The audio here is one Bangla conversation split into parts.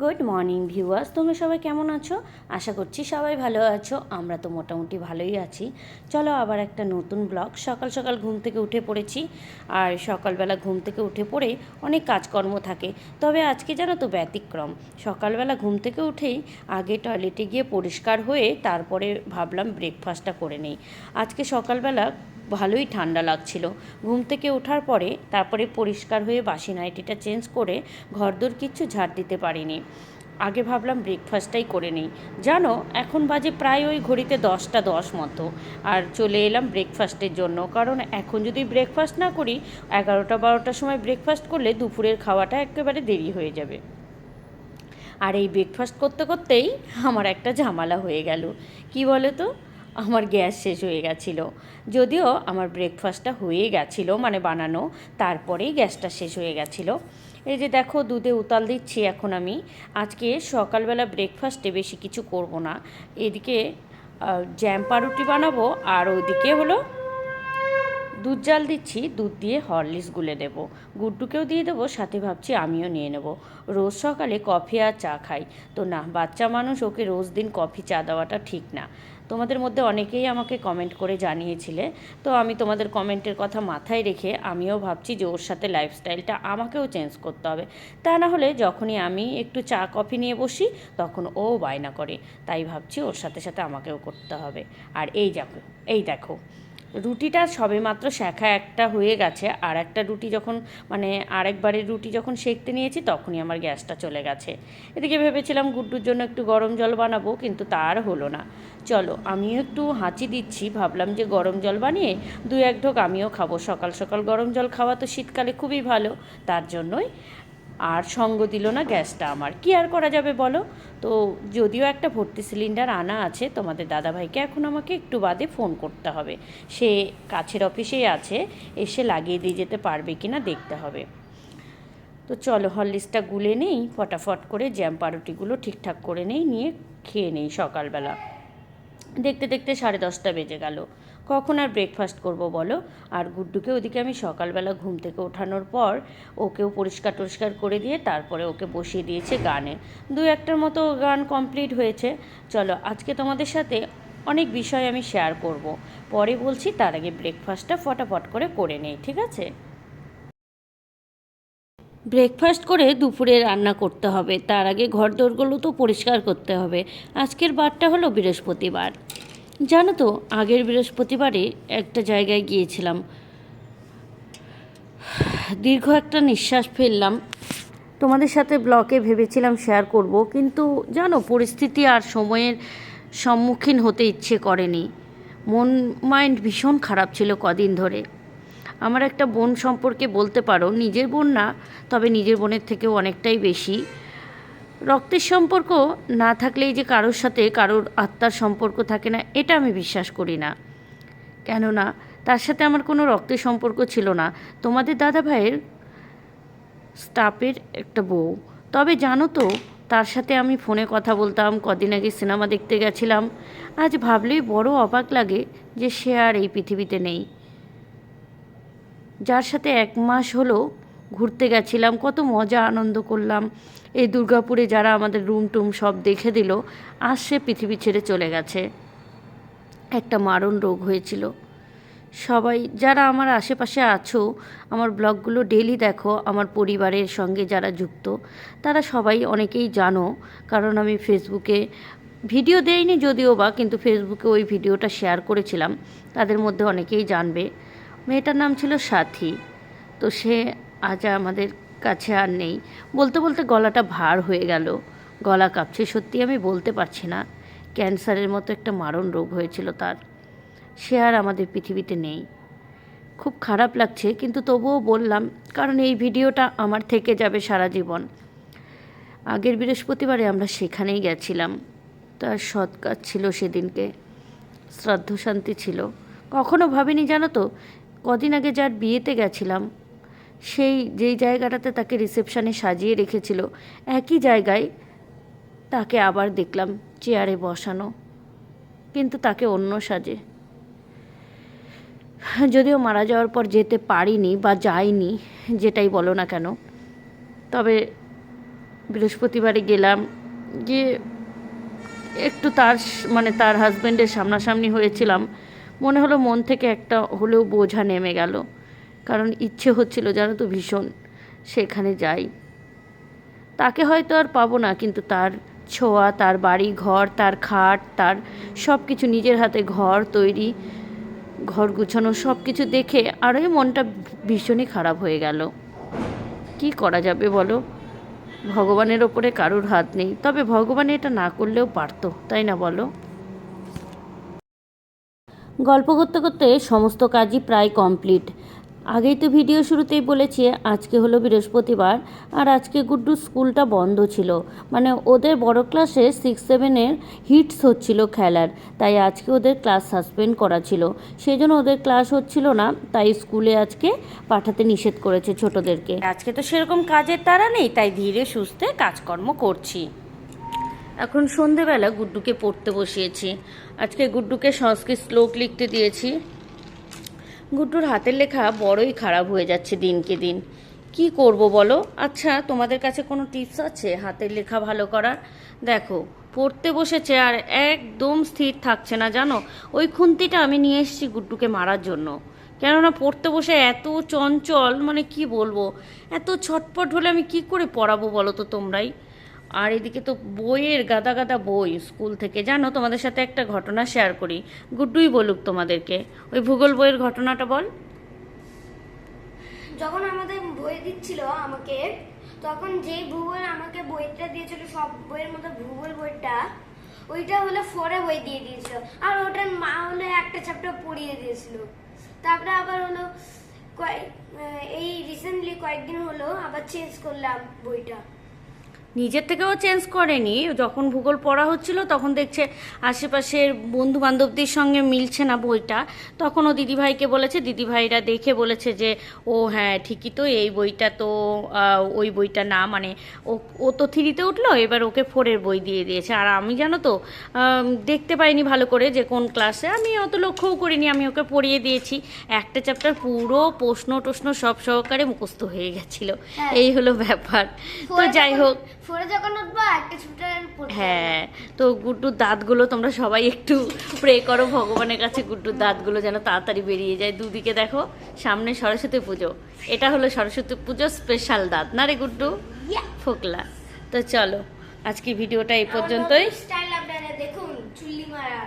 গুড মর্নিং ভিউয়ার্স তোমরা সবাই কেমন আছো? আশা করছি সবাই ভালো আছো। আমরা তো মোটামুটি ভালোই আছি। চলো আবার একটা নতুন ব্লগ সকাল সকাল ঘুম থেকে উঠে পড়েছি। আর সকালবেলা ঘুম থেকে উঠে পড়ে অনেক কাজকর্ম থাকে। তবে আজকে জানো তো ব্যতিক্রম। সকালবেলা ঘুম থেকে উঠেই আগে টয়লেটে গিয়ে পরিষ্কার হয়ে তারপরে ভাবলাম ব্রেকফাস্টটা করে নেই। আজকে সকালবেলা ভালোই ঠান্ডা লাগছিল। ঘুম থেকে ওঠার পরে তারপরে পরিষ্কার হয়ে বাসি নাইটিটা চেঞ্জ করে ঘরদোর কিচ্ছু ঝাড় দিতে পারিনি। আগে ভাবলাম ব্রেকফাস্টটাই করে নিই। জানো, এখন বাজে প্রায় ওই ঘড়িতে দশটা দশ মতো। আর চলে এলাম ব্রেকফাস্টের জন্য। কারণ এখন যদি ব্রেকফাস্ট না করি, এগারোটা বারোটার সময় ব্রেকফাস্ট করলে দুপুরের খাওয়াটা একেবারে দেরি হয়ে যাবে। আর এই ব্রেকফাস্ট করতে করতেই আমার একটা ঝামেলা হয়ে গেল। কি বলো তো? আমার গ্যাস শেষ হয়ে গেছিল। যদিও আমার ব্রেকফাস্টটা হয়ে গেছিল মানে বানানো, তারপরেই গ্যাসটা শেষ হয়ে গেছিল। এই যে দেখো, দুধে উতাল দিচ্ছি এখন আমি। আজকে সকালবেলা ব্রেকফাস্টে বেশি কিছু করব না। এদিকে জ্যাম রুটি বানাবো, আর ওইদিকে হলো দুধ জাল দিচ্ছি, দুধ দিয়ে হরলিক্স গুলে দেবো গুড্ডুকেও দিয়ে দেবো, সাথে ভাবছি আমিও নিয়ে নেব। রোজ সকালে কফি আর চা খাই। তো না, বাচ্চা মানুষ, ওকে রোজ দিন কফি, চা দেওয়াটা ঠিক না। তোমাদের মধ্যে অনেকেই আমাকে কমেন্ট করে জানিয়েছিলে। তো আমি তোমাদের কমেন্টের কথা মাথায় রেখে আমিও ভাবছি যে ওর সাথে লাইফস্টাইলটা আমাকেও চেঞ্জ করতে হবে। তা না হলে যখনই আমি একটু চা, কফি নিয়ে বসি, তখন ও বায়না করে। তাই ভাবছি ওর সাথে সাথে আমাকেও করতে হবে। আর এই দেখো এই দেখো। রুটিটা সবে মাত্র শেখা একটা হয়ে গেছে। আর একটা রুটি যখন মানে আরেকবারের রুটি যখন সেঁকতে নিয়েছি, তখনই আমার গ্যাসটা চলে গেছে। এদিকে ভেবেছিলাম গুড্ডুর জন্য একটু গরম জল বানাবো, কিন্তু তার হলো না। চলো, আমিও একটু হাঁচি দিচ্ছি, ভাবলাম যে গরম জল বানিয়ে দু এক ঢোক আমিও খাব। সকাল সকাল গরম জল খাওয়া তো শীতকালে খুবই ভালো, তার জন্যই আর সঙ্গ দিল না গ্যাসটা আমার। কি আর করা যাবে বলো? তো যদিও একটা ভর্তি সিলিন্ডার আনা আছে, তোমাদের দাদাভাইকে এখন আমাকে একটু বাদে ফোন করতে হবে। সে কাছের অফিসেই আছে, এসে লাগিয়ে দিয়ে যেতে পারবে কি না দেখতে হবে। তো চলো হরলিক্সটা গুলে নেই, ফটাফট করে জ্যাম পাউরুটিগুলো ঠিকঠাক করে নেই, নিয়ে খেয়ে নেই সকালবেলা। দেখতে দেখতে সাড়ে দশটা বেজে গেল। কখন আর ব্রেকফাস্ট করব বলো? আর গুড্ডুকে ওদিকে আমি সকালবেলা ঘুম থেকে ওঠানোর পর ওকেও পরিষ্কার টরিষ্কার করে দিয়ে তারপরে ওকে বসিয়ে দিয়েছে গানে। দু একটার মতো গান কমপ্লিট হয়েছে। চলো, আজকে তোমাদের সাথে অনেক বিষয় আমি শেয়ার করব। পরে বলছি, তার আগে ব্রেকফাস্টটা ফটাফট করে করে নেই, ঠিক আছে? ব্রেকফাস্ট করে দুপুরে রান্না করতে হবে। তার আগে ঘর দোরগুলো তো পরিষ্কার করতে হবে। আজকের বারটা হলো বৃহস্পতিবার। জানো তো, আগের বৃহস্পতিবারে একটা জায়গায় গিয়েছিলাম। দীর্ঘ একটা নিঃশ্বাস ফেললাম। তোমাদের সাথে ব্লকে ভেবেছিলাম শেয়ার করব, কিন্তু জানো, পরিস্থিতি আর সময়ের সম্মুখীন হতে ইচ্ছে করেনি। মন মাইন্ড ভীষণ খারাপ ছিল কদিন ধরে। আমার একটা বোন সম্পর্কে বলতে পারো, নিজের বোন না, তবে নিজের বোনের থেকেও অনেকটাই বেশি। রক্তের সম্পর্ক না থাকলেই যে কারোর সাথে কারোর আত্মার সম্পর্ক থাকে না, এটা আমি বিশ্বাস করি না। কেননা, তার সাথে আমার কোনো রক্তের সম্পর্ক ছিল না। তোমাদের দাদা ভাইয়ের স্টাফের একটা বউ। তবে জানো তো, তার সাথে আমি ফোনে কথা বলতাম, কদিন আগে সিনেমা দেখতে গেছিলাম। আজ ভাবলেই বড় অবাক লাগে যে সে আর এই পৃথিবীতে নেই। যার সাথে এক মাস হলো ঘুরতে গেছিলাম, কত মজা, আনন্দ করলাম। এই দুর্গাপুরে যারা আমাদের রুম টুম সব দেখে দিল, আজ সে পৃথিবী ছেড়ে চলে গেছে। একটা মারণ রোগ হয়েছিল। সবাই, যারা আমার আশেপাশে আছো, আমার ব্লগগুলো ডেলি দেখো, আমার পরিবারের সঙ্গে যারা যুক্ত, তারা সবাই অনেকেই জানো, কারণ আমি ফেসবুকে ভিডিও দেইনি যদিও বা, কিন্তু ফেসবুকে ওই ভিডিওটা শেয়ার করেছিলাম। তাদের মধ্যে অনেকেই জানবে। মেয়েটার নাম ছিল সাথী। তো সে আজ আমাদের কাছে আর নেই। বলতে বলতে গলাটা ভার হয়ে গেল। গলা কাঁপছে সত্যি, আমি বলতে পারছি না। ক্যান্সারের মতো একটা মারণ রোগ হয়েছিল তার। সে আর আমাদের পৃথিবীতে নেই। খুব খারাপ লাগছে, কিন্তু তবুও বললাম, কারণ এই ভিডিওটা আমার থেকে যাবে সারা জীবন। আগের বৃহস্পতিবারে আমরা সেখানেই গেছিলাম। তার সৎ কাজ ছিল সেদিনকে। শ্রাদ্ধ শান্তি ছিল। কখনো ভাবিনি জানো তো, কদিন আগে যার বিয়েতে গেছিলাম সেই যেই জায়গাটাতে তাকে রিসেপশানে সাজিয়ে রেখেছিল, একই জায়গায় তাকে আবার দেখলাম চেয়ারে বসানো, কিন্তু তাকে অন্য সাজে। যদিও মারা যাওয়ার পর যেতে পারিনি বা যাইনি, যেটাই বলো না কেন, তবে বৃহস্পতিবারে গেলাম গিয়ে একটু তার মানে তার হাজব্যান্ডের সামনাসামনি হয়েছিলাম, মনে হলো মন থেকে একটা হলেও বোঝা নেমে গেল। কারণ ইচ্ছে হচ্ছিল জানো তো ভীষণ সেখানে যাই। তাকে হয়তো আর পাবো না, কিন্তু তার ছোঁয়া, তার বাড়ি ঘর, তার খাট, তার সব কিছু নিজের হাতে ঘর তৈরি, ঘর গুছানো সব কিছু দেখে আরোই মনটা ভীষণই খারাপ হয়ে গেল। কি করা যাবে বলো? ভগবানের ওপরে কারুর হাত নেই। তবে ভগবান এটা না করলেও পারতো, তাই না বলো? গল্প করতে করতে সমস্ত কাজই প্রায় কমপ্লিট। আগেই তো ভিডিও শুরুতেই বলেছি, আজকে হলো বৃহস্পতিবার, আর আজকে গুড্ডু স্কুলটা বন্ধ ছিল। মানে ওদের বড় ক্লাসে সিক্স সেভেনের হিটস হচ্ছিল খেলার, তাই আজকে ওদের ক্লাস সাসপেন্ড করা ছিল। সেই জন্য ওদের ক্লাস হচ্ছিল না, তাই স্কুলে আজকে পাঠাতে নিষেধ করেছে ছোটদেরকে। আজকে তো সেরকম কাজের তারা নেই, তাই ধীরে সুস্থে কাজকর্ম করছি। এখন সন্ধেবেলা গুড্ডুকে পড়তে বসিয়েছি। আজকে গুড্ডুকে সংস্কৃত শ্লোক লিখতে দিয়েছি। গুড্ডুর হাতের লেখা বড়ই খারাপ হয়ে যাচ্ছে দিনকে দিন। কি করব বলো? আচ্ছা তোমাদের কাছে কোনো টিপস আছে হাতের লেখা ভালো করার? দেখো, পড়তে বসেছে আর একদম স্থির থাকছে না, জানো? ওই খুন্তিটা আমি নিয়ে এসেছি গুড্ডুকে মারার জন্য। কেননা পড়তে বসে এত চঞ্চল মানে কি বলব? এত ছটপট হলে আমি কি করে পড়াবো বলো তো তোমরাই? আর এদিকে তো বইয়ের গাদা গাদা বই স্কুল থেকে। জানো, তোমাদের সাথে একটা ঘটনা শেয়ার করি। গুড্ডুই বলুক তোমাদেরকে। ওই ভূগোল বইয়ের ঘটনাটা বল। যখন আমাদের বই দিচ্ছিল আমাকে, তখন যে ভূগোল আমাকে বইটা দিয়েছিল, সব বইয়ের মধ্যে ভূগোল বইটা, ওইটা হলো ফোরে বই দিয়ে দিয়েছিল। আর ওটার মা হলো একটা চ্যাপ্টার পড়িয়ে দিয়েছিল। তারপরে আবার হলো কয়েক এই রিসেন্টলি কয়েকদিন হলো আবার চেঞ্জ করলাম বইটা। নিজের থেকেও চেঞ্জ করেনি। যখন ভূগোল পড়া হচ্ছিল তখন দেখছে আশেপাশের বন্ধু বান্ধবদের সঙ্গে মিলছে না বইটা। তখন ও দিদিভাইকে বলেছে দিদিভাইরা দেখে বলেছে যে ও হ্যাঁ ঠিকই তো এই বইটা তো ওই বইটা না। মানে ও ও তো থ্রিতে উঠল এবার ওকে ফোরের বই দিয়ে দিয়েছে। আর আমি জানো তো দেখতে পাইনি ভালো করে যে কোন ক্লাসে। আমি অত লক্ষ্যও করিনি আমি ওকে পড়িয়ে দিয়েছি। একটা চ্যাপ্টার পুরো প্রশ্ন টশ্ন সব সহকারে মুখস্থ হয়ে গেছিল। হ্যাঁ। এই হলো ব্যাপার। তো যাই হোক ফোরে যখন উঠবো একটা চ্যাপ্টার হ্যাঁ তো গুড্ডুর দাঁতগুলো তোমরা সবাই একটু প্রে করো ভগবানের কাছে গুড্ডুর দাঁতগুলো যেন তাড়াতাড়ি বেরিয়ে যায়। দুদিকে দেখো সামনে সরস্বতী পুজো। এটা হলো সরস্বতী পুজো স্পেশাল দাঁত না রে গুড্ডু? ফোকলা। তো চলো আজকে ভিডিওটা এই পর্যন্তই। স্টাইল আপনারা দেখুন চুল্লি মারা।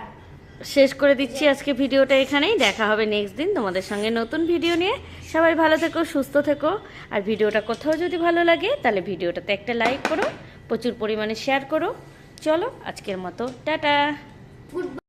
শেষ করে দিচ্ছি আজকে ভিডিওটা এখানেই। দেখা হবে নেক্সট দিন তোমাদের সঙ্গে নতুন ভিডিও নিয়ে। সবাই ভালো থেকো, সুস্থ থেকো। আর ভিডিওটা কোথাও যদি ভালো লাগে, তাহলে ভিডিওটাতে একটা লাইক করো। প্রচুর পরিমাণে শেয়ার করো। চলো, আজকের মতো, টাটা।